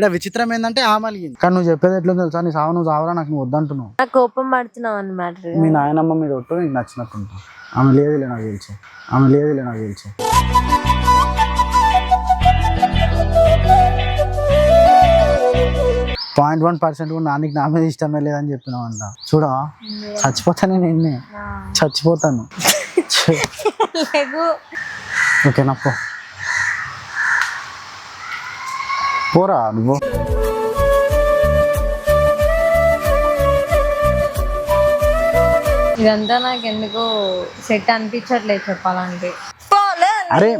ఇక్కడ విచిత్రం ఏంటంటే ఆమె అలిగింది కానీ నువ్వు చెప్పేది ఎట్లా తెలుసా? నీ సావు నువ్వు సావరా నాకు నువ్వు వద్దంటున్నావు. నాకు కోపం పడుతున్నావు అని మ్యాటర్ మీ నాయనమ్మ మీద ఒట్టు నీకు నచ్చినట్టు ఉంటా ఆమె లేదులే నాకు తెలుసు. ఆమె లేదులే నాకు తెలుసు. పాయింట్ వన్ పర్సెంట్ కూడా నాన్నకి నా మీద ఇష్టమే లేదని చెప్పినావు అంట చూడా చచ్చిపోతాను నేను. చచ్చిపోతాను. ఓకేనా పో. పోరా నువ్వు ఇదంతా నాకు ఎందుకో సెట్ అనిపించట్లేదు చెప్పాలంటే. పోలే అరే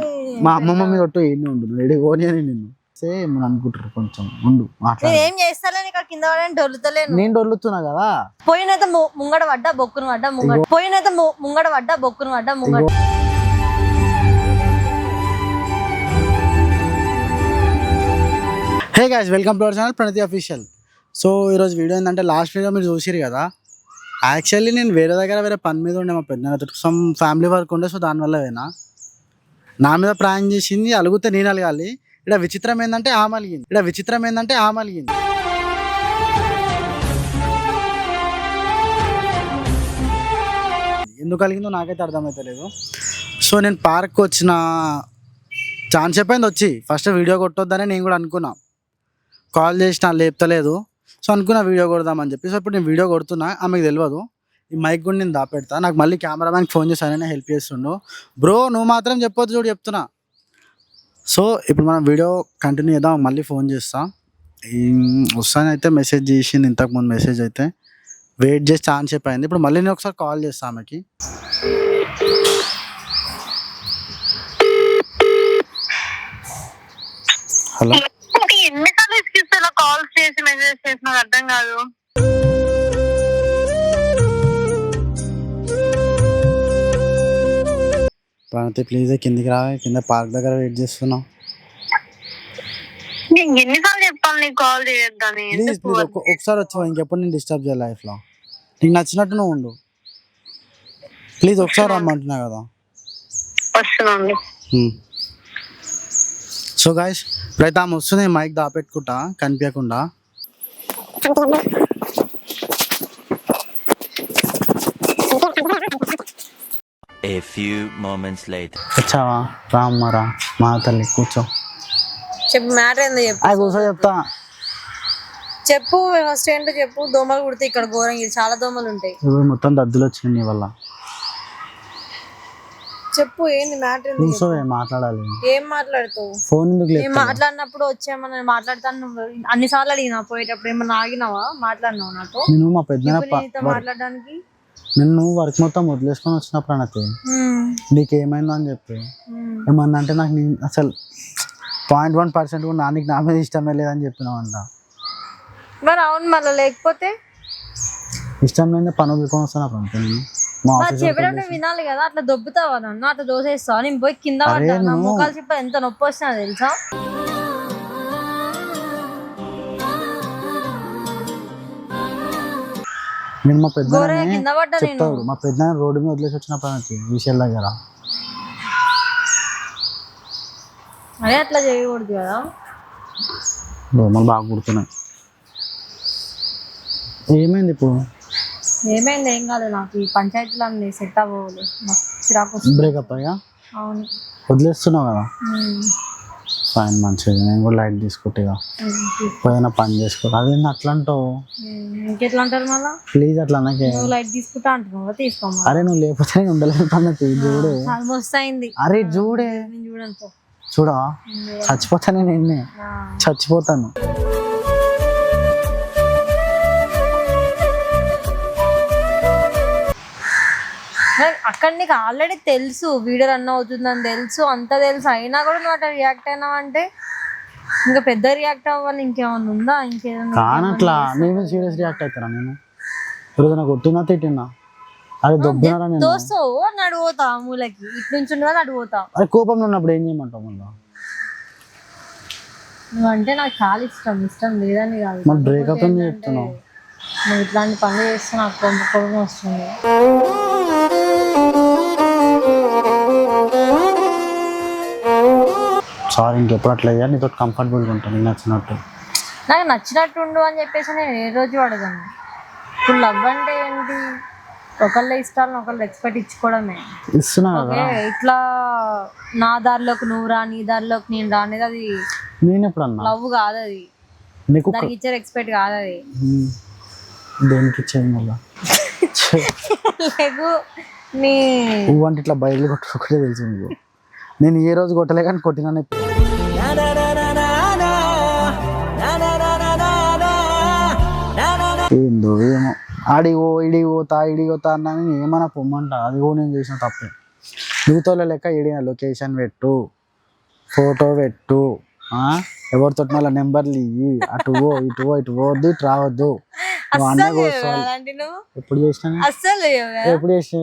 మా అమ్మమ్మ మీద ఒట్టు ఏంటి ఉంటుంది రెడీ ఓని అని నిన్ను. సేమ్ అనుకుంటారు కొంచెం ఉండు మాట్లాడు. నేను ఏం చేస్తాలేను ఇక్కడ కింద పడని డొల్లుతలేను నేను డొల్లుతున్నా కదా? పోయినైతే ముంగడ పడ్డా బొక్కును పడ్డా ముంగడ పోయినైతే ముంగడ పడ్డా బొక్కును పడ్డా ముంగడ hey guys welcome to our channel Pranathi official so ఈరోజు వీడియో ఏంటంటే లాస్ట్ వీడియో మీరు చూసిరు కదా? యాక్చువల్లీ నేను వేరే దగ్గర వేరే పని మీద ఉండే మా పెద్ద సమ్ ఫ్యామిలీ వర్క్ ఉండే సో దానివల్ల పోయినా. నా మీద ప్రాంక్ చేసింది అలిగితే నేను అలగాలి. ఇక్కడ విచిత్రం ఏంటంటే ఆమె అలిగింది. ఇక్కడ విచిత్రం ఏంటంటే ఆమె అలిగింది. ఎందుకు కలిగిందో నాకైతే అర్థమవుతలేదు సో నేను పార్క్ వచ్చిన. ఛాన్స్ చెప్పింది వచ్చి. ఫస్ట్ వీడియో కొట్టొద్దని నేను కూడా అనుకున్నా. కాల్ చేసిన లేపుతలేదు. సో అనుకున్న వీడియో కొడదామని చెప్పి. సో ఇప్పుడు నేను వీడియో కొడుతున్నా ఆమెకు తెలియదు ఈ మైక్ కూడా నేను దాపెడతా. నాకు మళ్ళీ కెమెరామ్యాన్కి ఫోన్ చేశానని హెల్ప్ చేస్తుండు. బ్రో నువ్వు మాత్రం చెప్పొద్దు చూడు చెప్తున్నా. సో ఇప్పుడు మనం వీడియో కంటిన్యూ చేద్దాం. మళ్ళీ ఫోన్ చేస్తా. వస్తానైతే మెసేజ్ చేసింది ఇంతకుముందు మెసేజ్ అయితే వెయిట్ చేసి ఛాన్స్ అయిపోయింది ఇప్పుడు మళ్ళీ నేను ఒకసారి కాల్ చేస్తా ఆమెకి. హలో? ఎన్నిసార్లు ఇసుకిస్తా కాల్స్ చేసి మెసేజ్ చేసి నాకు అర్థం కాదు. ప్రణతి ప్లీజ్ కిందికి రావే కింద పార్క్ దగ్గర వెయిట్ చేస్తున్నాం నేను ఎన్నిసార్లు చెప్పాలి నీకు కాల్ చేయొద్దని ప్లీజ్ ఎందుకు ప్లీజ్ ఒక్క- ఒకసారి వచ్చావు? ఇంకెప్పుడు నేను డిస్టర్బ్ చేయాలి లైఫ్లో నీకు నచ్చినట్టు నువ్వు ఉండు. ప్లీజ్ ఒకసారి రమ్మంటున్నా కదా. వస్తున్నాను. సో గాయస్ ఇప్పుడైతే ఆమె వస్తుంది మైక్ దాపెట్టుకుంటా కనిపించకుండా A few moments later. వచ్చావా రామ్మరా మా తల్లి కూర్చో చెప్పు మ్యాటర్ ఏందో చెప్పు. అది కూర్చో చెప్తా. చెప్పు ఫస్ట్ ఏంటో చెప్పు. దోమలు కుడితే ఇక్కడ ఘోరంగా ఇది చాలా దోమలు ఉంటాయి. మొత్తం దద్దులు వచ్చినాయి నీ వల్ల. చెప్పు ఏంది మ్యాటర్ ఏంది కూర్చో ఏం మాట్లాడాలి. ఏం మాట్లాడుతావు? ఫోన్ ఎందుకు లేదు నేను మాట్లాడినప్పుడు వచ్చామని మాట్లాడతాను నువ్వు అన్నిసార్లు అడిగినా పోయేటప్పుడు. ఏమన్నా ఆగినావా? మాట్లాడినావు నాతో? నేను మా పెద్ద ఇప్పుడు నీతో మాట్లాడడానికి? నిన్ను వర్క్ మొత్తం వదిలేసుకొని వచ్చిన ప్రణతి నీకు ఏమైందో అని చెప్పి. ఏమన్నా అంటే నాకు నీ అసలు పాయింట్ వన్ పర్సెంట్ కూడా నాన్నకి నా మీద ఇష్టమే లేదని చెప్పినావు అంట మరి అవును మళ్ళీ లేకపోతే? ఇష్టం లేని పని వదులుకొని వస్తాను ప్రణతి నేను చెప్పినప్పుడు వినాలి కదా అట్లా దొబ్బుతావా నన్ను? అట్లా దోసేస్తావా? నేను పోయి కింద అరే పడ్డా? నా నువ్వు- ముఖాలు చెప్ప ఎంత నొప్పి వచ్చినా తెలుసా? నేను మా పెద్ద చెప్తాడు మా పెద్ద రోడ్డు మీద వదిలేసి వచ్చిన ప్రణతి విషయాల దగ్గర. అదే అట్లా చేయకూడదు కదా. దోమలు బాగా కుడుతున్నాయి. ఏమైంది ఇప్పుడు? ఏమైంది ఏం కాదు నాకు. ఈ పంచాయతీలో సెట్ అవ్వదు నాకు చిరాకు వస్తుంది. బ్రేకప్ అయ్యా అవును. వదిలేస్తున్నావు కదా? ఉమ్, ఫైన్ మంచిది. నేను కూడా లైట్ తీసుకుంటా ఉమ్, పోయినా పని చేసుకో. అదేంటి అట్లా అంటావు. ఉమ్, ఇంకెట్లా అంటారు మళ్ళా? ప్లీజ్ అట్లా అనకే. నువ్వు లైట్ తీసుకుంటా అంటున్నావు తీసుకోమా అరే నువ్వు లేకపోతే నేను ఉండలేను పన్నతి చూడే. ఆల్మోస్ట్ అయింది. అరే చూడే. నేను చూడను పో. చూడా చచ్చిపోతాను నేను. నిన్నే చచ్చిపోతాను. అక్కడ నీకు ఆల్రెడీ తెలుసు వీడియో రన్ అవుతుందని తెలుసు అంత తెలుసు. అయినా కూడా నువ్వు అట్లా రియాక్ట్ అయినావు అంటే ఇంకా పెద్ద రియాక్ట్ అవ్వాలి ఇంకేమన్నా ఉందా? ఇంకేదన్నా కానట్లా. నేను సీరియస్ రియాక్ట్ అవుతారా నేను? ఈరోజు నాకు కొట్టినా తిట్టినా అరే దొబ్బినారా నేను. దోస్తావు అని అడిగిపోతా మూలకి ఇటు నుంచి ఉండదని అడిగిపోతా అరే కోపంలో ఉన్నప్పుడు ఏం చేయమంటావు మళ్ళీ? నువ్వంటే నాకు చాలా ఇష్టం ఇష్టం లేదని కాదు. మరి బ్రేకప్ అని చెప్తున్నావు నువ్వు ఇట్లాంటి పనులు చేస్తే నాకు కోపం వస్తుంది. సారీ ఇంకెప్పుడు అట్లా అయ్యా నీతో కంఫర్టబుల్గా ఉంటాను నీకు నచ్చినట్టు. నాకు నచ్చినట్టుండు అని చెప్పేసి నేను ఏ రోజు అడగను. ఇప్పుడు లవ్ అంటే ఏంటి? ఒకళ్ళ ఇష్టాలను ఒకళ్ళు ఎక్స్పెక్ట్ ఇచ్చుకోవడమే. ఇస్తున్నా కదా. ఇట్లా నా దారిలోకి నువ్వు రా నీ దారిలోకి నేను రా అనేది అది నేను ఎప్పుడు అన్నా లవ్ కాదు అది. నీకు ఇచ్చే ఎక్స్పెక్ట్ కాదు అది. దేనికి ఇచ్చేది మళ్ళా? లేకు నీ పువ్వు అంటే ఇట్లా బయలు కొట్టు ఒకటే తెలుసు నీకు. నేను ఏ రోజు కొట్టలే కానీ కొట్టినా ఏందో ఏమో. ఆడిగో ఇడిగో తా ఇడిగో తా అన్నా నేను ఏమన్నా పొమ్మంట? అది కూడా నేను చేసిన తప్పే. మిగతా లెక్క ఇడిన లొకేషన్ పెట్టు ఫోటో పెట్టు? ఎవరితో మళ్ళీ నెంబర్లు ఇయ్యి అటు పో ఇటు పో ఇటు పోవద్దు ఇటు రావద్దు. ఎప్పుడు చేసినా ఎప్పుడు చేసిన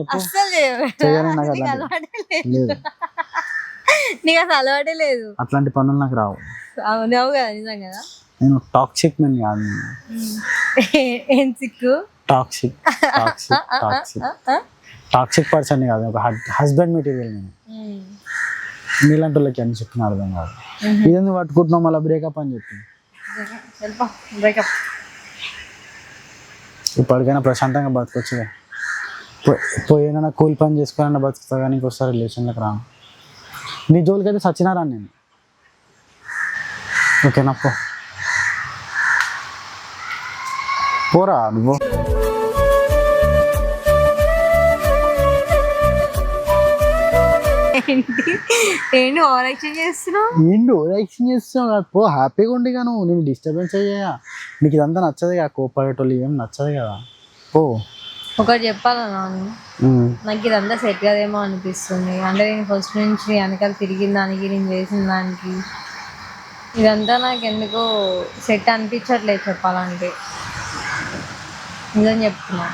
లేదు. నీకు అసలు అలవాటే లేదు. అట్లాంటి పనులు నాకు రావు. అవును అవు కదా నిజం కదా? నేను టాక్సిక్ మెన్ కాదు. నేను ఏం Sikh? Toxic toxic toxic. Toxic person కాదు ఒక హస్బెండ్ మెటీరియల్ నేను. నీలాంటి వాళ్ళకి అని చెప్పిన అర్థం కాదు. ఇదేందుకు పట్టుకుంటున్నావు మళ్ళీ బ్రేకప్ అని చెప్పి. బ్రేకప్ ఇప్పటికైనా ప్రశాంతంగా బతకొచ్చుగా. పోయినా కూలి పని చేసుకోవాలన్నా బతుకుతా కానీ ఇంకోసారి రిలేషన్లోకి రాను. నీ జోలికి అయితే సచ్చినారా నేను. ఓకేనా పో. పోరా నువ్వు ఏంటి ఓవర్ యాక్షన్ చేస్తున్నావు? ఏంటి యాక్షన్ చేస్తున్నావు కదా పో హ్యాపీగా ఉండి గాను నేను డిస్టర్బెన్స్ అయ్యా. నీకు ఇదంతా నచ్చదు కదా కోపడేటోళ్ళు ఏం నచ్చదు కదా. పో. ఒకటి చెప్పాలా నాను ఉమ్. నాకు ఇదంతా సెట్ కదేమో అనిపిస్తుంది. అంటే నేను ఫస్ట్ నుంచి వెనకాల తిరిగిన దానికి నేను చేసిన దానికి ఇదంతా నాకు ఎందుకో సెట్ అనిపించట్లేదు చెప్పాలంటే. నిజం చెప్తున్నా.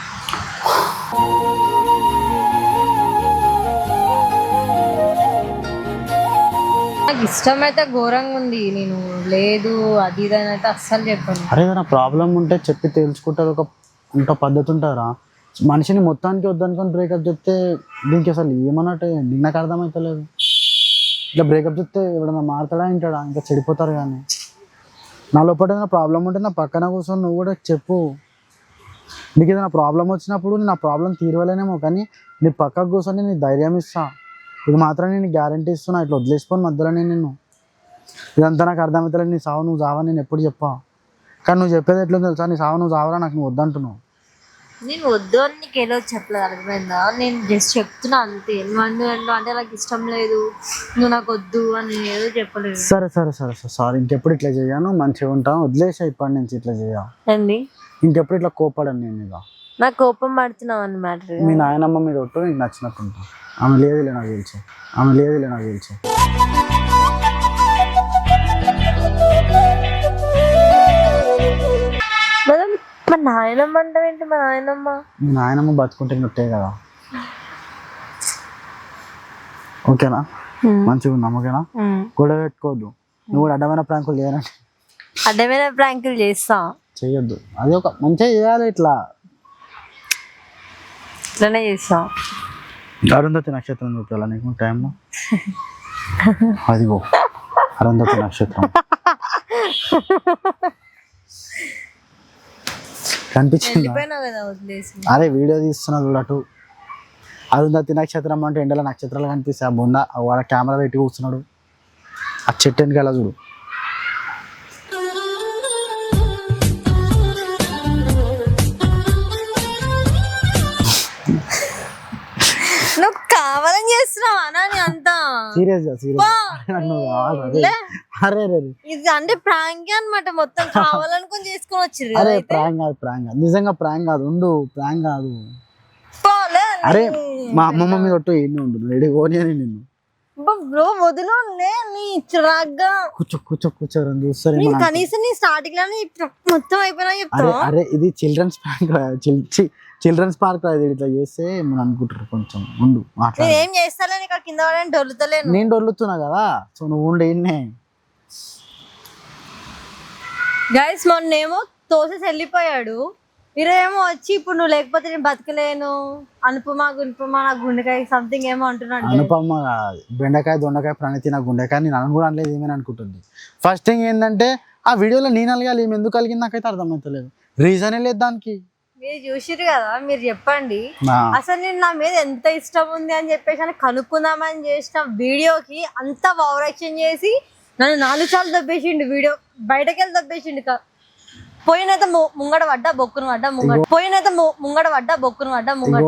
నాకు ఇష్టం అయితే ఘోరంగా ఉంది. నేను లేదు అది ఇది అని అయితే అస్సలు చెప్పాను. అరే ఏదైనా ప్రాబ్లం ఉంటే చెప్పి తేల్చుకుంటారు ఒక ఇంత పద్ధతి ఉంటారా మనిషిని మొత్తానికి వద్దనుకొని బ్రేకప్ చెప్తే దీనికి అసలు ఏమన్నట్టు నీకు నాకు అర్థమవుతలేదు ఇట్లా బ్రేకప్ చెప్తే ఎవడన్నా మారుతాడా వింటాడా? ఇంకా చెడిపోతారు కానీ. నా లోపల ఏదైనా ప్రాబ్లం ఉంటే నా పక్కన కూర్చొని నువ్వు కూడా చెప్పు. నీకు ఏదైనా ప్రాబ్లం వచ్చినప్పుడు నేను ఆ ప్రాబ్లం తీరవలేనేమో కానీ నీ పక్కకు కూర్చొని నీ ధైర్యం ఇస్తా. ఇది మాత్రం నేను గ్యారంటీ ఇస్తున్నా ఇట్లా వదిలేసిపోను మధ్యలో నేను నిన్ను. ఇదంతా నాకు అర్థమవుతలేదు నీ సావు నువ్వు చావని నేను ఎప్పుడు చెప్పా? కానీ నువ్వు చెప్పేది ఎట్లా తెలుసా? నీ సావు నువ్వు చావరా నాకు నువ్వు వద్దంటున్నావు. నేను వద్దు అని నీకు ఏదో చెప్పలేదు అర్థమైందా? నేను జస్ట్ చెప్తున్నా అంతే. నువ్వు అంటే నాకు ఇష్టం లేదు. నువ్వు నాకు వద్దు అని నేను ఏదో చెప్పలేదు. సరే సరే సరే సరే సారీ. ఇంకెప్పుడు ఇట్లా చేయను మంచిగా ఉంటాను వదిలేసా ఇప్పటి నుంచి ఇట్లా చేయ అండి ఇంకెప్పుడు ఇట్లా కోపడను నేను ఇక. నాకు కోపం పడుతున్నావు అని మ్యాటర్ మీ నాయనమ్మ మీద ఒట్టు నీకు నచ్చినట్టు ఉంటా ఆమె లేదులే నాకు తెలుసు. ఆమె లేదులే నాకు తెలుసు. మేడం మా నాయనమ్మ అంటావేంటి మా నాయనమ్మ? మీ నాయనమ్మ బతుకుంటే నొట్టే కదా. ఓకేనా? మంచిగా ఉన్నాం ఓకేనా గొడవ పెట్టుకోవద్దు. నువ్వు కూడా అడ్డమైన ప్రాంకులు చేయనండి అడ్డమైన ప్రాంకులు చేస్తా. చేయొద్దు అది ఒక మంచిగా చేయాలి ఇట్లా. ఇట్లనే చేస్తా. అరుంధతి నక్షత్రం చూపించాలా నీకు టైంలో అదిగో అరుంధతి నక్షత్రం. కనిపించిందా? అరే వీడియో తీస్తున్నా చూడటు. అరుంధతి నక్షత్రం అంటే ఎండల నక్షత్రాలు కనిపిస్తాయి. ఆ బొంద వాడ కెమెరా పెట్టి కూర్చున్నాడు. ఆ చెట్టు వెనకాల చూడు. సీరియస్గా అరే అరే. ఇది అంటే ప్రాంక్ అన్నమాట మొత్తం. కావాలనుకుని చేసుకొని వచ్చిర్రు అరే ప్రాంక్ కాదు ప్రాంక్ కాదు. నిజంగా ప్రాంక్ కాదు ఉండు ప్రాంక్ కాదు. అరే మా అమ్మమ్మ మీద ఒట్టు ఎన్ని ఉండు రెడీ ఓని అని నిన్ను. బ్రో వదిలో నీ చిరాగ్గా. కూర్చో కూర్చో కూర్చో రెండు చూస్తారు కనీసం నీ స్టార్టింగ్లోనే చెప్తా. మొత్తం అయిపోయినా అరే చెప్తావు? అరే ఇది చిల్డ్రన్స్ పార్క్ చిల్డ్రన్స్ పార్క్ ఇది ఇట్లా చేస్తే మనం అనుకుంటారు కొంచెం? ఉండు మాట్లాడు. ఏం ఇక్కడ కింద పడని డొల్లుతలేను నేను డొల్లుతున్నా కదా సో నువ్వు ఉండే గైస్ మొన్నేమో తోసేసి వెళ్ళిపోయాడు. ఈరోజేమో వచ్చి ఇప్పుడు నువ్వు లేకపోతే నేను బతకలేను. అనుపమ గుంపమ నా గుండెకాయ సంథింగ్ ఏమో అంటున్నాడు. అనుపమ. బెండకాయ దొండకాయ ప్రణతి నా గుండెకాయ నేను అను కూడా అనలేదు ఏమని అనుకుంటుంది. ఫస్ట్ థింగ్ ఏంటంటే ఆ వీడియోలో నేను అలగాలి ఈమె ఎందుకు కలిగింది నాకైతే అర్థమవుతలేదు. రీజనే లేదు దానికి. మీరు చూసిరు కదా మీరు చెప్పండి. అసలు నేను నా మీద ఎంత ఇష్టం ఉంది అని చెప్పేసి అని కనుక్కుందామని చేసిన వీడియోకి అంత పవర్ చేసి నన్ను నాలుగు సార్లు దబ్బేసిండు వీడియో. బయటకి వెళ్ళి దబ్బేసిండు పోయినైతే ముంగడ పడ్డా బొక్కును పడ్డా ముంగడ పోయినైతే ముంగడ పడ్డా బొక్కును పడ్డా ముంగడ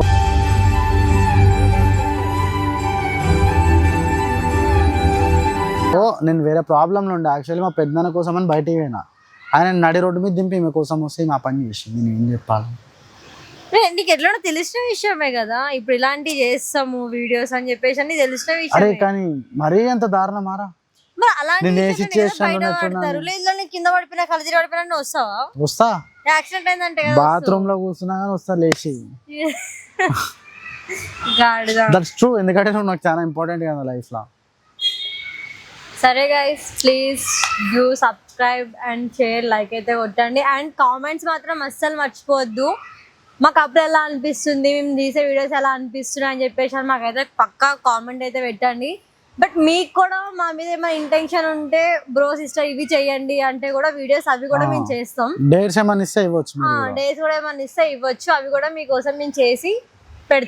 నేను వేరే ప్రాబ్లంలో ఉండే. యాక్చువల్లీ మా పెద్దనాన్న కోసం అని బయటికి పోయినా. ఆయన నడి రోడ్డు మీద దింపి ఈమె కోసం వస్తే మా పని చేసింది. నేను ఏం చెప్పాలి? నీకు ఎట్లా తెలిసిన విషయమే కదా? ఇప్పుడు ఇలాంటివి చేస్తాము వీడియోస్ అని చెప్పేసి అని తెలిసిన అరే విషయమే. కానీ మరీ అంత దారుణం మారా? అలాంటి నేను ఏ విషయాన్ని కదా situation లో బయట ఎట్లున్నాను? పడతారు లేదు నీకు కింద పడిపోయినా కలజీర పడిపోయినా నువ్వు వస్తావా? వస్తా. యాక్సిడెంట్ అయిందంటే కదా బాత్రూమ్లో కూర్చున్నా కానీ వస్తా లేచి. గాడిద దట్స్ ట్రూ ఎందుకంటే నువ్వు నాకు చాలా ఇంపార్టెంట్ కదా లైఫ్లో. సరే guys please view subscribe and share like అయితే కొట్టండి. అండ్ కామెంట్స్ మాత్రం అస్సలు మర్చిపోవద్దు. మాకు అప్పుడు ఎలా అనిపిస్తుంది? మేము తీసే వీడియోస్ ఎలా అనిపిస్తున్నాయి అని చెప్పేసి అని మాకైతే పక్కా కామెంట్ అయితే పెట్టండి. బట్ మీకు కూడా మా మీద ఏమైనా ఇంటెన్షన్ ఉంటే బ్రో సిస్టర్ ఇవి చేయండి అంటే కూడా వీడియోస్ అవి కూడా మేము చేస్తాం. డేట్స్ ఏమన్నా ఇస్తే ఇవ్వచ్చు. డేస్ కూడా ఏమైనా ఇస్తే ఇవ్వచ్చు. అవి కూడా మీకోసం మేము చేసి పెడతాం.